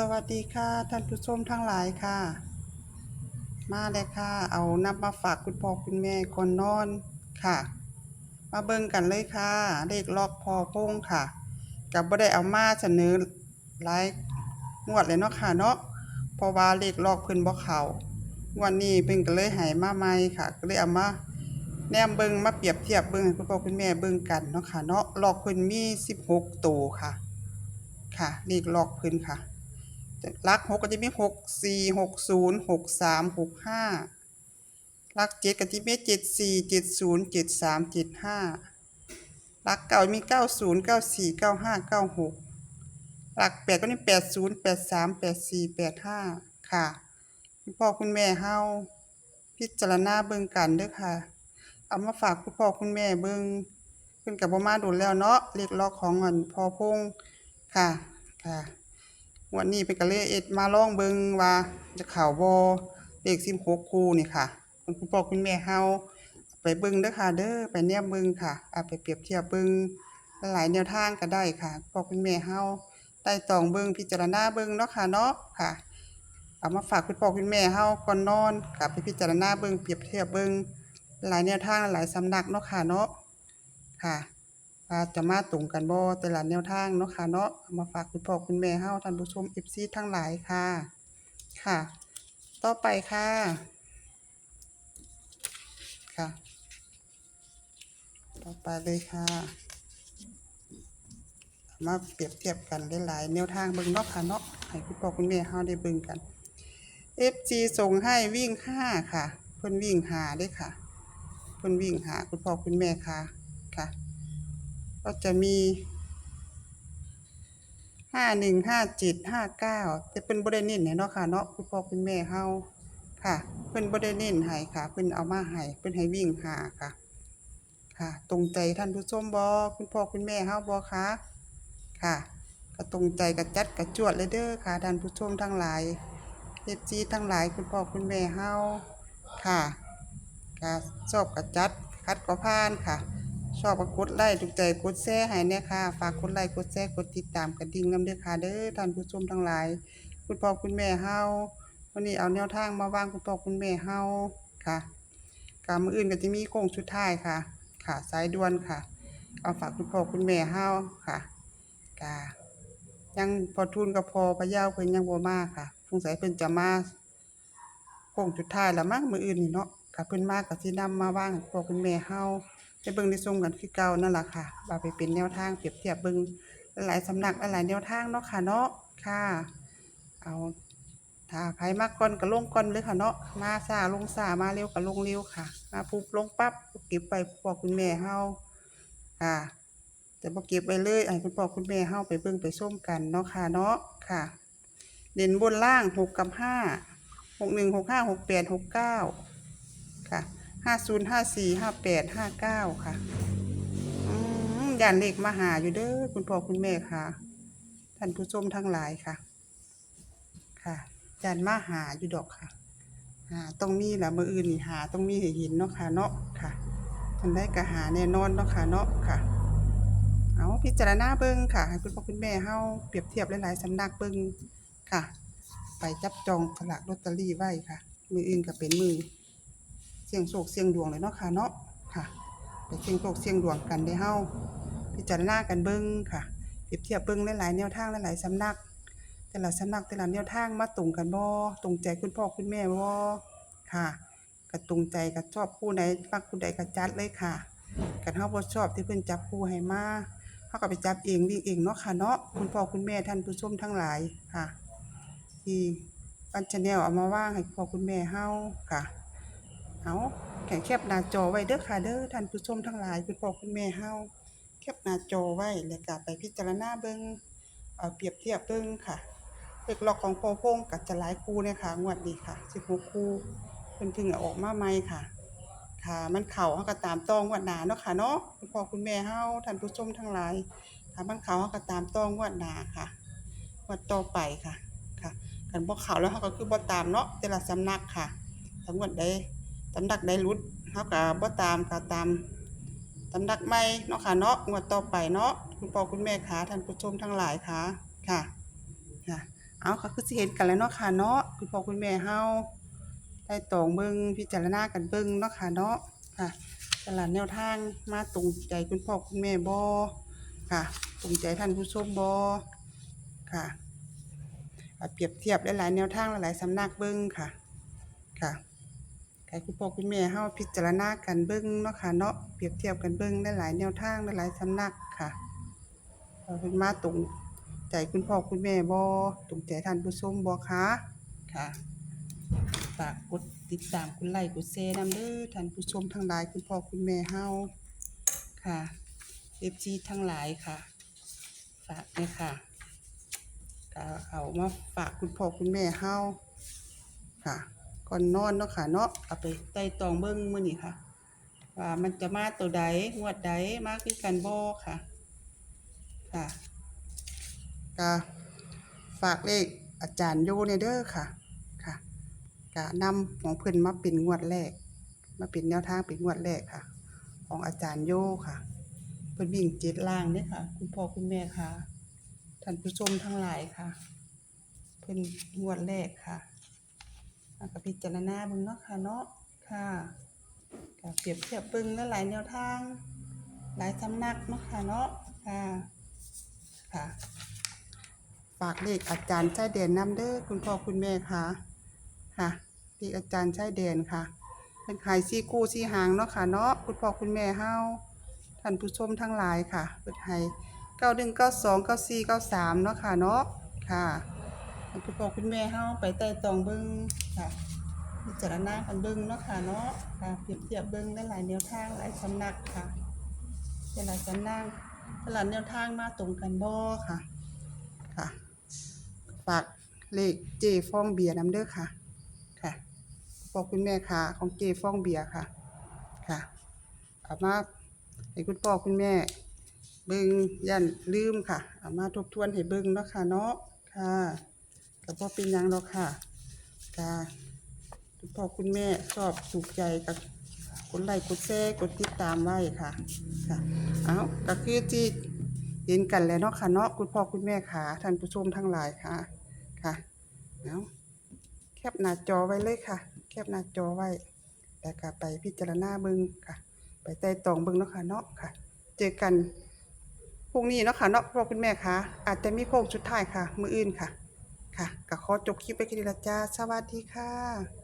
สวัสดีค่ะท่านผู้ชมทั้งหลายค่ะ มาเลยค่ะ เอานำมาฝากคุณพ่อคุณแม่ก่อนนอนค่ะ มาเบิ่งกันเลยค่ะเลขล็อกพอพงค่ะกับบ่ได้เอามาเสนอหลายงวดเลยเนาะค่ะเนาะเพราะว่าเลขล็อกเพิ่นบ่เขาวดนี้เพิ่นก็เลยให้มาใหม่ค่ะ ก็เลยเอามาแนมเบิ่งมาเปรียบเทียบเบิ่งคุณพ่อคุณแม่เบิ่งกันเนาะค่ะเนาะล็อกเพิ่นมี16ตัวค่ะ ค่ะเลขล็อกเพิ่นค่ะ ลักหกก็จะมีหกสี่หกศูนย์หกสามหกห้าหลักเจ็ดก็จะมีเจ็ดสี่เจ็ดศูนย์เจ็ดสามเจ็ดห้าหลักเก้ามีเก้าศูนย์เก้าสี่เก้าห้าเก้าหกหลักแปดก็มีแปดศูนย์แปดสามแปดสี่แปดห้าค่ะคุณพ่อคุณแม่เฮาพิจารณาเบิ่งกันเด้อค่ะ เอามาฝากคุณพ่อคุณแม่เบิ่งเพิ่นกับบ่มาโดนแล้วเนาะเรียกร้องของอันพอพงค่ะค่ะ วันนี้เป็นกะเลยเอ็ดมาลองเบิงว่าจะเข่าบอเลข16คู่นี่ค่ะ คุณพ่อคุณแม่เฮาไปเบิงเด้อค่ะ เด้อไปแนมเบิงค่ะเอาไปเปรียบเทียบเบิงหลายแนวทางก็ได้ค่ะพ่อคุณแม่เฮาได้ตองเบิงพิจารณาเบิงเนาะค่ะเนาะค่ะเอามาฝากคุณพ่อคุณแม่เฮาก่อนนอนกลับไปพิจารณาเบิงเปรียบเทียบเบิงหลายแนวทางหลายสำนักเนาะค่ะเนาะค่ะ ว่าจะมาตรงกันบ่แต่ละแนวทางเนาะค่ะเนาะมาฝากคุณพ่อคุณแม่เฮาท่านผู้ชม FC ทั้งหลายค่ะ ค่ะ ต่อไปค่ะ ค่ะ ต่อไปเลยค่ะ มาเปรียบเทียบกันหลายๆแนวทางเบิ่งเนาะค่ะเนาะให้คุณพ่อคุณแม่เฮาได้เบิ่งกัน FG ส่งให้วิ่งห้าค่ะเพิ่นวิ่งหาเด้ค่ะเพิ่นวิ่งหาคุณพ่อคุณแม่ค่ะค่ะ ก็จะมีห้าหนึ่งห้าเจ็ดห้าเก้าจะเป็นบริเน้นเนาะค่ะเนาะคุณพ่อคุณแม่เฮาค่ะเพิ่นบริเน้นให้ค่ะเพิ่นเอามาให้เพิ่นให้วิ่งหาค่ะ ค่ะ ตรงใจท่านผู้ชมบ่คุณพ่อคุณแม่เฮาบ่คะค่ะก็ตรงใจกับจัดกับจวดเลยเด้อค่ะท่านผู้ชมทั้งหลายเอฟซีทั้งหลายคุณพ่อคุณแม่เฮาค่ะค่ะชอบกับจัดคัดก็ผ่านค่ะ อบก็กดไลค์ถูกใจกดแชร์ให้เนี่ยค่ะ ฝากกดไลค์กดแชร์กดติดตามกระดิ่งนำเด้อค่ะเด้อท่านผู้ชมทั้งหลาย คุณพ่อคุณแม่เฮาวันนี้เอาแนวทางมาวางคุณพ่อคุณแม่เฮาค่ะกามืออื่นก็จะมีโค้งสุดท้ายค่ะ ค่ะสายด่วนค่ะ เอาฝากคุณพ่อคุณแม่เฮาค่ะกายังพอทุนกับพอพะเยาเพิ่นยังบ่มาค่ะสงสัยเพิ่นจะมาโค้งสุดท้ายล้วมั้งมืออื่นนี่เนาะค่ะเพิ่นมาก็สินำมาวางคุณพ่อคุณแม่เฮา ไปเบิ่งในส้มกันคือเก่านั่นแหละค่ะว่าไปเป็นแนวทางเปรียบเทียบเบิ่งหลายสำนักหลายแนวทางเนาะค่ะเนาะค่ะ เอาถ้าไผมาก่อนก็ลงก่อนเลยค่ะเนาะมาซ่าลงซ่ามาเร็วก็ลงเร็วค่ะ มาปุ๊บลงปั๊บเก็บไปพ่อคุณแม่เฮาค่ะแต่บ่เก็บไว้เลยให้คุณพ่อคุณแม่เฮาไปเบิ่งไปส้มกันเนาะค่ะเนาะค่ะ เด่นบนล่างหกกับห้าหกหนึ่งหกห้าหกแปดหกเก้า ห้าศูนย์ห้าสี่ห้าแปดห้าเก้าค่ะอย่านเลขมาหาอยู่เด้อคุณพ่อคุณแม่ค่ะ ท่านผู้ชมทั้งหลายค่ะ ค่ะย่านมาหาอยู่ดอกค่ะหาต้องมีแหละมืออื่นนี่หาต้องมีให้เห็นเนาะค่ะเนาะค่ะทันได้ก็หาแน่นอนเนาะค่ะเนาะค่ะ เอาพิจารณาเบิ่งค่ะ ให้คุณพ่อคุณแม่เฮาเปรียบเทียบหลายๆสำนักเบิ่งค่ะ ไปจับจองสลากลอตเตอรี่ไว้ค่ะ มืออื่นก็เป็นมือ เสียงโศกเสียงดวงเลยเนาะค่ะเนาะค่ะไปเสียงโศกเสียงดวงกันได้เฮาพิจารณากันเบิ่งค่ะเปรียบเทียบเบิ่งหลายๆแนวทางหลายๆสำนัก แต่ละสำนักแต่ละแนวทางมาตรงกันบ่ตรงใจคุณพ่อคุณแม่บ่ค่ะก็ตรงใจก็ชอบคู่ไหนมักคู่ใดก็จัดเลยค่ะกันเฮาบ่ชอบที่เพิ่นจับคู่ให้มาเฮาก็ไปจับเองวิ่งเองเนาะค่ะเนาะคุณพ่อคุณแม่ท่านผู้ชมทั้งหลายค่ะ ที่ปันชาแนลเอามาว่างให้พ่อคุณแม่เฮาค่ะ เอาแข่งแคบหน้าจอไว้เด้อค่ะเด้อท่านผู้ชมทั้งหลายคุณพ่อคุณแม่เฮาแคบหน้าจอไว้แล้วก็ไปพิจารณาเบิ่งเอาเปรียบเทียบเบิ่งค่ะเลขล็อกของโปโพงกับจะหลายคู่เนี่ยค่ะงวดนี้ค่ะ16คู่เพิ่นเพิ่งออกมาใหม่ค่ะ ค่ะ มันเข้าเฮาก็ตามต้องวดหน้าเนาะค่ะเนาะคุณพ่อคุณแม่เฮาท่านผู้ชมทั้งหลายถ้ามันเข้าเฮาก็ตามต้องวดหน้าค่ะงวดต่อไปค่ะค่ะคันบ่เข้าแล้วเฮาก็คือบ่ตามเนาะแต่ละสำนักค่ะถ้างวดใด ตำดักได้รุดเฮาก็บ่ตามก็ตามตำดักใหม่เนาะค่ะเนาะงวดต่อไปเนาะคุณพ่อคุณแม่ค่ะท่านผู้ชมทั้งหลายค่ะค่ะค่ะเอาก็คือสิเห็นกันแล้วเนาะค่ะเนาะคุณพ่อคุณแม่เฮาได้ตองเบิ่งพิจารณากันเบิ่งเนาะค่ะเนาะค่ะตลาดแนวทางมาตรงใจคุณพ่อคุณแม่บ่ค่ะตรงใจท่านผู้ชมบ่ค่ะเปรียบเทียบหลายๆแนวทางหลายๆสำนักเบิ่งค่ะค่ะ ให้คุณพ่อคุณแม่เฮาพิจารณากันเบิ่งเนาะค่ะเนาะเปรียบเทียบกันเบิ่งได้หลายแนวทางได้หลายสำนักค่ะว่าเพิ่นมาตรงใจคุณพ่อคุณแม่บ่ตรงใจท่านผู้ชมบ่คะค่ะฝากกดติดตามกดไลค์กดแชร์นำเด้อท่านผู้ชมทั้งหลายคุณพ่อคุณแม่เฮาค่ะ FG ทั้งหลายค่ะ ฝากเลยค่ะก็เอามาฝากคุณพ่อคุณแม่เฮาค่ะ ก่อนนอนเนาะค่ะเนาะเอาไปไต่ตองเบิ่งมื้อนี้ค่ะ ว่ามันจะมาตัวใดงวดใดมาคือกันบ่ค่ะ ค่ะก็ฝากเลขอาจารย์โยในเด้อค่ะ ค่ะก็นำของเพิ่อนมาเป็นงวดแรก มาเป็นแนวทางเป็นงวดแรกค่ะ ของอาจารย์โยค่ะ เพิ่นวิ่งเจ็ดล่างเด้อค่ะ คุณพ่อคุณแม่ค่ะ ท่านผู้ชมทั้งหลายค่ะ เพิ่นงวดแรกค่ะ แล้วก็พิจารณาเบิ่งเนาะค่ะเนาะค่ะก็เปรียบเทียบเบิ่งหลายแนวทาง หลายสำนักเนาะค่ะเนาะค่ะค่ะฝากเลขอาจารย์ชายแดนนำเด้อคุณพ่อคุณแม่ค่ะค่ะเลขอาจารย์ชายแดนค่ะเป็นขายซี่กู้ซี่หางเนาะค่ะเนาะคุณพ่อคุณแม่เฮาท่านผู้ชมทั้งหลายค่ะเปิดให้เก้าหนึ่งเก้าสองเก้าสี่เก้าสามเนาะค่ะเนาะค่ะ คุณพ่อคุณแม่เฮาไปไต่ตองเบิ่งค่ะพิจารณากันเบิ่งเนาะค่ะเนาะค่ะเปรียบเทียบเบิ่งหลายแนวทางหลายสำนักค่ะหลายสำนักหลายแนวทางมาตรงกันบ่ค่ะค่ะฝากเลขเจฟองเบียร์นํเด้อค่ะ ค่ะคุณพ่อคุณแม่ค่ะ ของเจฟองเบียร์ค่ะ ค่ะเอามาให้คุณพ่อคุณแม่ เบิ่งยันลืมค่ะเอามาทบทวนให้เบิ่งเนาะค่ะเนาะค่ะ ก็บ่เป็นยังหรอกค่ะค่ะคุณพ่อคุณแม่ชอบถูกใจกับกดไลค์กดแชร์กดติดตามไว้ค่ะค่ะเอาก็คือที่เห็นกันแล้วเนาะค่ะเนาะคุณพ่อคุณแม่ค่ะท่านผู้ชมทั้งหลายค่ะค่ะเอาแคปหน้าจอไว้เลยค่ะ แคปหน้าจอไว้แล้วก็ไปพิจารณาเบิ่งค่ะ ไปไต่ตองเบิ่งเนาะค่ะเนาะค่ะ เจอกันพรุ่งนี้เนาะค่ะเนาะพ่อคุณแม่คะอาจจะมีโค้งสุดท้ายค่ะ มืออื่นค่ะ ค่ะก็ขอจบคลิปไปกันดีละจ้า สวัสดีค่ะ